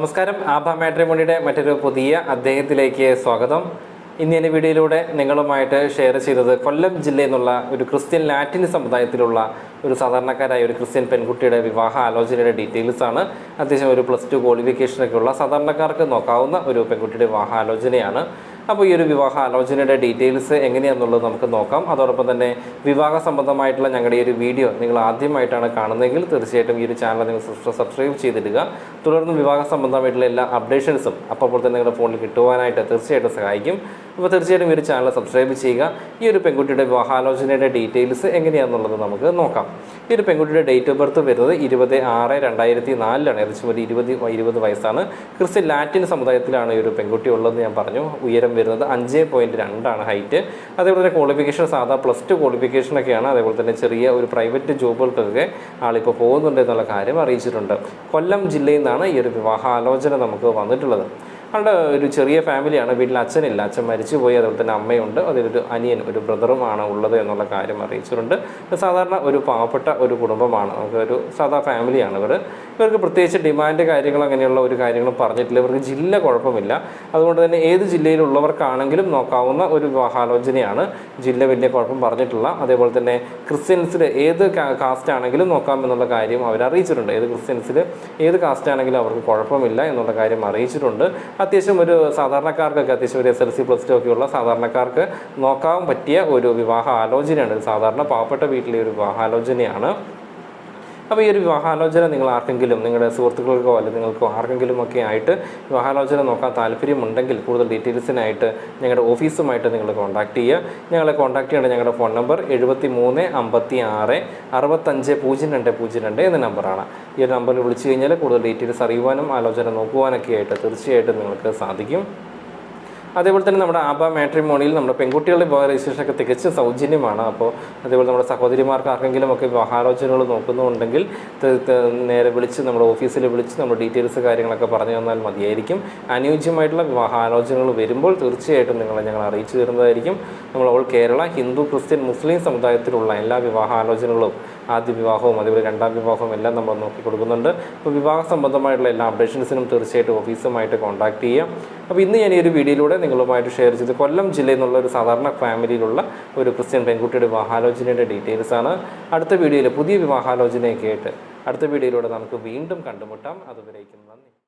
നമസ്കാരം. ആഭ മാട്രിമോണിയുടെ മറ്റൊരു പുതിയ അദ്ദേഹത്തിലേക്ക് സ്വാഗതം. ഇന്ന് എന്റെ വീഡിയോയിലൂടെ നിങ്ങളുമായിട്ട് ഷെയർ ചെയ്തത് കൊല്ലം ജില്ലയിൽ നിന്നുള്ള ഒരു ക്രിസ്ത്യൻ ലാറ്റിൻ സമുദായത്തിലുള്ള ഒരു സാധാരണക്കാരായ ഒരു ക്രിസ്ത്യൻ പെൺകുട്ടിയുടെ വിവാഹ ആലോചനയുടെ ഡീറ്റെയിൽസ് ആണ്. അത്യാവശ്യം ഒരു പ്ലസ് ടു ക്വാളിഫിക്കേഷനൊക്കെയുള്ള സാധാരണക്കാർക്ക് നോക്കാവുന്ന ഒരു പെൺകുട്ടിയുടെ വിവാഹ ആലോചനയാണ്. അപ്പോൾ ഈ ഒരു വിവാഹ ആലോചനയുടെ ഡീറ്റെയിൽസ് എങ്ങനെയാണെന്നുള്ളത് നമുക്ക് നോക്കാം. അതോടൊപ്പം തന്നെ വിവാഹ സംബന്ധമായിട്ടുള്ള ഞങ്ങളുടെ ഈ ഒരു വീഡിയോ നിങ്ങൾ ആദ്യമായിട്ടാണ് കാണുന്നതെങ്കിൽ തീർച്ചയായിട്ടും ഈ ഒരു ചാനൽ നിങ്ങൾ സബ്സ്ക്രൈബ് ചെയ്തിടുക. തുടർന്ന് വിവാഹ സംബന്ധമായിട്ടുള്ള എല്ലാ അപ്ഡേഷൻസും അപ്പോൾ തന്നെ നിങ്ങളുടെ ഫോണിൽ കിട്ടുവാനായിട്ട് തീർച്ചയായിട്ടും സഹായിക്കും. അപ്പോൾ തീർച്ചയായിട്ടും ഒരു ചാനൽ സബ്സ്ക്രൈബ് ചെയ്യുക. ഈ ഒരു പെൺകുട്ടിയുടെ വിവാഹാലോചനയുടെ ഡീറ്റെയിൽസ് എങ്ങനെയാണെന്നുള്ളത് നമുക്ക് നോക്കാം. ഈ ഒരു പെൺകുട്ടിയുടെ ഡേറ്റ് ഓഫ് ബർത്ത് വരുന്നത് ഇരുപത് ആറ് രണ്ടായിരത്തി നാലിലാണ് ഏകദേശം ഒരു ഇരുപത് ഇരുപത് വയസ്സാണ്. ക്രിസ്ത്യൻ ലാറ്റിൻ സമുദായത്തിലാണ് ഈ ഒരു പെൺകുട്ടി ഉള്ളതെന്ന് ഞാൻ പറഞ്ഞു. ഉയരം വരുന്നത് അഞ്ച് പോയിന്റ് രണ്ടാണ് ഹൈറ്റ് അതേപോലെ തന്നെ ക്വാളിഫിക്കേഷൻ സാധാ പ്ലസ് ടു ക്വാളിഫിക്കേഷനൊക്കെയാണ് അതേപോലെ തന്നെ ചെറിയ ഒരു പ്രൈവറ്റ് ജോബുകൾക്കൊക്കെ ആളിപ്പോൾ പോകുന്നുണ്ട് എന്നുള്ള കാര്യം അറിയിച്ചിട്ടുണ്ട്. കൊല്ലം ജില്ലയിൽ നിന്നാണ് ഈ ഒരു വിവാഹാലോചന നമുക്ക് വന്നിട്ടുള്ളത്. ആളുടെ ഒരു ചെറിയ ഫാമിലിയാണ്. വീട്ടിൽ അച്ഛനില്ല. അച്ഛൻ മരിച്ചു പോയി അതുപോലെ തന്നെ അമ്മയുണ്ട്. അതിലൊരു അനിയൻ ഒരു ബ്രദറുമാണ് ഉള്ളത് എന്നുള്ള കാര്യം അറിയിച്ചിട്ടുണ്ട്. സാധാരണ ഒരു പാവപ്പെട്ട ഒരു കുടുംബമാണ്. നമുക്ക് ഒരു സാധാ ഫാമിലിയാണ് ഇവർ ഇവർക്ക് പ്രത്യേകിച്ച് ഡിമാൻഡ് കാര്യങ്ങൾ അങ്ങനെയുള്ള ഒരു കാര്യങ്ങളും പറഞ്ഞിട്ടില്ല. ഇവർക്ക് ജില്ല കുഴപ്പമില്ല. അതുകൊണ്ട് തന്നെ ഏത് ജില്ലയിലുള്ളവർക്കാണെങ്കിലും നോക്കാവുന്ന ഒരു വിവാഹാലോചനയാണ് ജില്ല വലിയ കുഴപ്പം പറഞ്ഞിട്ടില്ല അതേപോലെ തന്നെ ക്രിസ്ത്യൻസിൽ ഏത് കാസ്റ്റ് ആണെങ്കിലും നോക്കാമെന്നുള്ള കാര്യം അവർ അറിയിച്ചിട്ടുണ്ട് ഏത് ക്രിസ്ത്യൻസിൽ ഏത് കാസ്റ്റ് ആണെങ്കിലും അവർക്ക് കുഴപ്പമില്ല എന്നുള്ള കാര്യം അറിയിച്ചിട്ടുണ്ട്. അത്യാവശ്യം ഒരു സാധാരണക്കാർക്കൊക്കെ അത്യാവശ്യം ഒരു S L C plus two ഒക്കെയുള്ള സാധാരണക്കാർക്ക് നോക്കാൻ പറ്റിയ ഒരു വിവാഹ ആലോചനയാണ്. ഒരു സാധാരണ പാവപ്പെട്ട വീട്ടിലെ ഒരു വിവാഹാലോചനയാണ്. അപ്പോൾ ഈ ഒരു വിവാഹാലോചന നിങ്ങൾ ആർക്കെങ്കിലും നിങ്ങളുടെ സുഹൃത്തുക്കൾക്കോ അല്ലെങ്കിൽ നിങ്ങൾക്കോ ആർക്കെങ്കിലും ഒക്കെ ആയിട്ട് വിവാഹാലോചന നോക്കാൻ താല്പര്യമുണ്ടെങ്കിൽ കൂടുതൽ ഡീറ്റെയിൽസിനായിട്ട് ഞങ്ങളുടെ ഓഫീസുമായിട്ട് നിങ്ങൾ കോൺടാക്ട് ചെയ്യുക. ഞങ്ങളെ കോൺടാക്ട് ചെയ്യേണ്ട ഞങ്ങളുടെ ഫോൺ നമ്പർ എഴുപത്തി മൂന്ന് അമ്പത്തി ആറ് അറുപത്തഞ്ച് പൂജ്യം രണ്ട് പൂജ്യം രണ്ട് എന്ന നമ്പറാണ്. ഈ ഒരു നമ്പറിൽ വിളിച്ചു കഴിഞ്ഞാൽ കൂടുതൽ ഡീറ്റെയിൽസ് അറിയുവാനും ആലോചന നോക്കുവാനൊക്കെ ആയിട്ട് തീർച്ചയായിട്ടും നിങ്ങൾക്ക് സാധിക്കും. അതേപോലെ തന്നെ നമ്മുടെ ആബ മാട്രിമോണിയിൽ നമ്മുടെ പെൺകുട്ടികളുടെ വിവാഹ രജിസ്ട്രേഷൻ ഒക്കെ തികച്ചും സൗജന്യമാണ്. അപ്പോൾ അതേപോലെ നമ്മുടെ സഹോദരിമാർക്ക് ആർക്കെങ്കിലും ഒക്കെ വിവാഹാലോചനകൾ നോക്കുന്നുണ്ടെങ്കിൽ നേരെ വിളിച്ച് നമ്മുടെ ഓഫീസിൽ വിളിച്ച് നമ്മുടെ ഡീറ്റെയിൽസ് കാര്യങ്ങളൊക്കെ പറഞ്ഞു തന്നാൽ മതിയായിരിക്കും. അനുയോജ്യമായിട്ടുള്ള വിവാഹാലോചനകൾ വരുമ്പോൾ തീർച്ചയായിട്ടും നിങ്ങളെ ഞങ്ങൾ അറിയിച്ചു തരുന്നതായിരിക്കും. നമ്മൾ all Kerala Hindu Christian Muslim സമുദായത്തിലുള്ള എല്ലാ വിവാഹാലോചനകളും ആദ്യ വിവാഹവും അതേപോലെ രണ്ടാം വിവാഹവും എല്ലാം നമ്മൾ നോക്കി കൊടുക്കുന്നുണ്ട്. അപ്പോൾ വിവാഹ സംബന്ധമായിട്ടുള്ള എല്ലാ അപ്ഡേഷൻസിനും തീർച്ചയായിട്ടും ഓഫീസുമായിട്ട് കോൺടാക്ട് ചെയ്യാം. അപ്പോൾ ഇന്ന് ഞാൻ ഈ ഒരു വീഡിയോയിലൂടെ നിങ്ങളുമായിട്ട് ഷെയർ ചെയ്ത് കൊല്ലം ജില്ലയിൽ നിന്നുള്ള ഒരു സാധാരണ ഫാമിലിയിലുള്ള ഒരു ക്രിസ്ത്യൻ പെൺകുട്ടിയുടെ വിവാഹാലോചനയുടെ ഡീറ്റെയിൽസ് ആണ്. അടുത്ത വീഡിയോയിൽ പുതിയ വിവാഹാലോചനയൊക്കെ ആയിട്ട് അടുത്ത വീഡിയോയിലൂടെ നമുക്ക് വീണ്ടും കണ്ടുമുട്ടാം. അതുവരേക്കും നന്ദി.